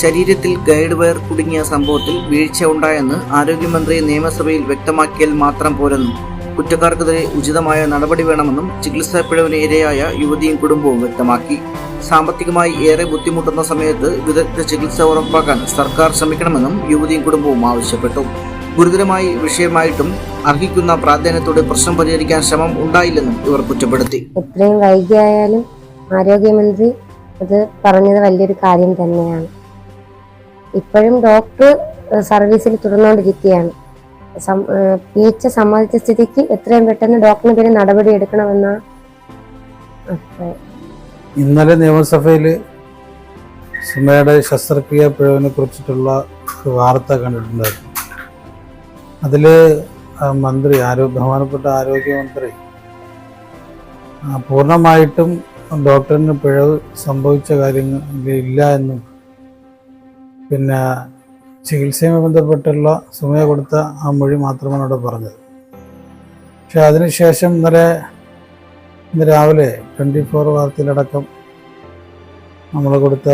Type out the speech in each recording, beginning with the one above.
ശരീരത്തിൽ guide wire കുടുങ്ങിയ സംഭവത്തിൽ വീഴ്ച ഉണ്ടായെന്ന് ആരോഗ്യമന്ത്രി നിയമസഭയിൽ വ്യക്തമാക്കിയാൽ മാത്രം പോരെന്നും കുറ്റക്കാർക്കെതിരെ ഉചിതമായ നടപടി വേണമെന്നും ചികിത്സാ പിഴവിന് ഇരയായ യുവതിയും കുടുംബവും വ്യക്തമാക്കി. സാമ്പത്തികമായി ഏറെ ബുദ്ധിമുട്ടുന്ന സമയത്ത് വിദഗ്ധ ചികിത്സ ഉറപ്പാക്കാൻ സർക്കാർ ശ്രമിക്കണമെന്നും യുവതിയും കുടുംബവും ആവശ്യപ്പെട്ടു. ഗുരുതരമായി വിഷയമായിട്ടും അർഹിക്കുന്ന പ്രാധാന്യത്തോടെ പ്രശ്നം പരിഹരിക്കാൻ ശ്രമം ഉണ്ടായില്ലെന്നും ഇവർ കുറ്റപ്പെടുത്തി. എത്രയും വൈകിയായാലും ആരോഗ്യമന്ത്രി അത് പറഞ്ഞത് വലിയൊരു കാര്യം തന്നെയാണ്. ഇപ്പോഴും ഡോക്ടർ സർവീസിൽ തുടർന്നുകൊണ്ടിരിക്കുകയാണ്. പി എച്ച് സമ്മതിച്ച സ്ഥിതിക്ക് എത്രയും പെട്ടെന്ന് ഡോക്ടറിന് പേര് നടപടി എടുക്കണമെന്ന? ഇന്നലെ നിയമസഭയിൽ സുമയുടെ ശസ്ത്രക്രിയ പിഴവിനെ കുറിച്ചിട്ടുള്ള വാർത്ത കണ്ടിട്ടുണ്ടായിരുന്നു. അതിൽ മന്ത്രി ആരോ ബഹുമാനപ്പെട്ട ആരോഗ്യമന്ത്രി പൂർണമായിട്ടും ഡോക്ടറിന് പിഴവ് സംഭവിച്ച കാര്യങ്ങൾ ഇല്ല എന്നും പിന്നെ ചികിത്സയുമായി ബന്ധപ്പെട്ടുള്ള സുമയ കൊടുത്ത ആ മൊഴി മാത്രമാണ് അവിടെ പറഞ്ഞത്. പക്ഷെ അതിനുശേഷം ഇന്നലെ ഇന്ന് രാവിലെ ട്വന്റി ഫോർ വാർത്തയിലടക്കം നമ്മൾ കൊടുത്ത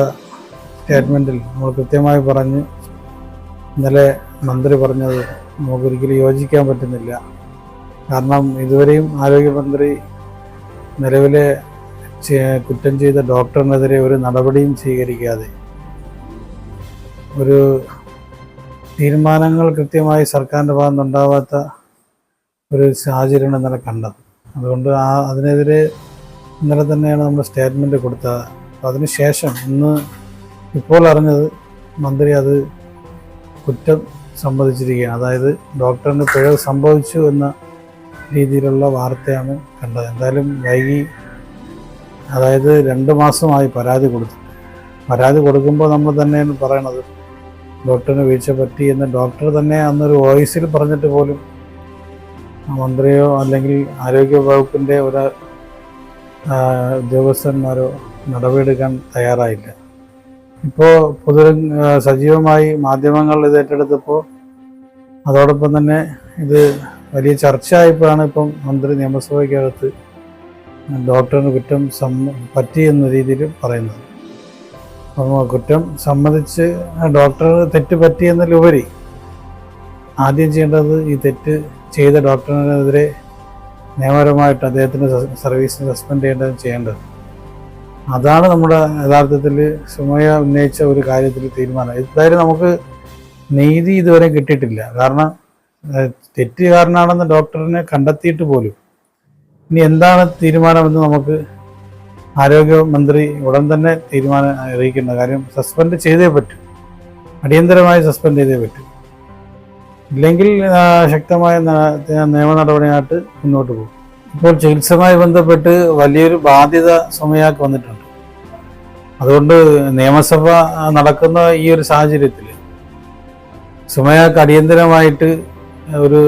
സ്റ്റേറ്റ്മെന്റിൽ നമ്മൾ കൃത്യമായി പറഞ്ഞ് ഇന്നലെ മന്ത്രി പറഞ്ഞത് നമുക്കൊരിക്കലും യോജിക്കാൻ പറ്റുന്നില്ല. കാരണം ഇതുവരെയും ആരോഗ്യമന്ത്രി നിലവിലെ കുറ്റം ചെയ്ത ഡോക്ടറിനെതിരെ ഒരു നടപടിയും സ്വീകരിക്കാതെ ഒരു തീരുമാനങ്ങൾ കൃത്യമായി സർക്കാരിന്റെ ഭാഗത്ത് ഉണ്ടാവാത്ത ഒരു സാഹചര്യമാണ് ഇന്നലെ കണ്ടത്. അതുകൊണ്ട് ആ അതിനെതിരെ ഇന്നലെ തന്നെയാണ് നമ്മൾ സ്റ്റേറ്റ്മെന്റ് കൊടുത്തത്. അപ്പോൾ അതിന് ശേഷം ഇന്ന് ഇപ്പോൾ അറിഞ്ഞത് മന്ത്രി അത് കുറ്റം സംബന്ധിച്ചിരിക്കുകയാണ് അതായത് ഡോക്ടറിന് പിഴവ് സംഭവിച്ചു എന്ന രീതിയിലുള്ള വാർത്തയാണ് കണ്ടത്. എന്തായാലും വൈകി അതായത് രണ്ട് മാസമായി പരാതി കൊടുത്തു. പരാതി കൊടുക്കുമ്പോൾ നമ്മൾ തന്നെയാണ് പറയണത്. ഡോക്ടറിന് വീഴ്ച പറ്റി എന്ന് ഡോക്ടർ തന്നെ അന്നൊരു വോയിസിൽ പറഞ്ഞിട്ട് പോലും മന്ത്രിയോ അല്ലെങ്കിൽ ആരോഗ്യ വകുപ്പിന്റെ ഒരു ഉദ്യോഗസ്ഥന്മാരോ നടപടിയെടുക്കാൻ തയ്യാറായില്ല. ഇപ്പോൾ പൊതു സജീവമായി മാധ്യമങ്ങൾ ഇത് ഏറ്റെടുത്തപ്പോൾ അതോടൊപ്പം തന്നെ ഇത് വലിയ ചർച്ചയായപ്പോഴാണ് ഇപ്പം മന്ത്രി നിയമസഭയ്ക്കകത്ത് ഡോക്ടറിന് കുറ്റം സമ്മ പറ്റി എന്ന രീതിയിൽ പറയുന്നത്. കുറ്റം സമ്മതിച്ച് ഡോക്ടർ തെറ്റ് പറ്റി ഉപരി ആദ്യം ചെയ്യേണ്ടത് ഈ തെറ്റ് ചെയ്ത ഡോക്ടറിനെതിരെ നിയമപരമായിട്ട് അദ്ദേഹത്തിന്റെ സർവീസ് സസ്പെൻഡ് ചെയ്യേണ്ടത് ചെയ്യേണ്ടത്. അതാണ് നമ്മുടെ യഥാർത്ഥത്തിൽ സുമയ ഉന്നയിച്ച ഒരു കാര്യത്തിൽ തീരുമാനം. എന്തായാലും നമുക്ക് നീതി ഇതുവരെ കിട്ടിയിട്ടില്ല. കാരണം തെറ്റ് കാരണമാണെന്ന് ഡോക്ടറിനെ കണ്ടെത്തിയിട്ട് പോലും ഇനി എന്താണ് തീരുമാനമെന്ന് നമുക്ക് ആരോഗ്യമന്ത്രി ഉടൻ തന്നെ തീരുമാനം അറിയിക്കേണ്ട കാര്യം സസ്പെൻഡ് ചെയ്തേ പറ്റൂ. അടിയന്തരമായി സസ്പെൻഡ് ചെയ്തേ പറ്റൂ. ഇല്ലെങ്കിൽ ശക്തമായ നിയമ നടപടിയായിട്ട് മുന്നോട്ട് പോകും. ഇപ്പോൾ ചികിത്സയുമായി ബന്ധപ്പെട്ട് വലിയൊരു ബാധ്യത സമയമാക്കി വന്നിട്ടുണ്ട്. അതുകൊണ്ട് നിയമസഭ നടക്കുന്ന ഈ ഒരു സാഹചര്യത്തിൽ സുമയാക്ക് അടിയന്തരമായിട്ട് ഒരു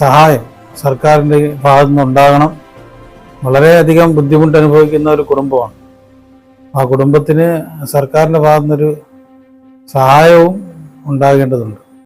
സഹായം സർക്കാരിന്റെ ഭാഗത്തു നിന്ന് ഉണ്ടാകണം വളരെയധികം ബുദ്ധിമുട്ട് അനുഭവിക്കുന്ന ഒരു കുടുംബമാണ്. ആ കുടുംബത്തിന് സർക്കാരിന്റെ ഭാഗത്തുനിന്നൊരു സഹായവും ഉണ്ടാകേണ്ടതുണ്ട്.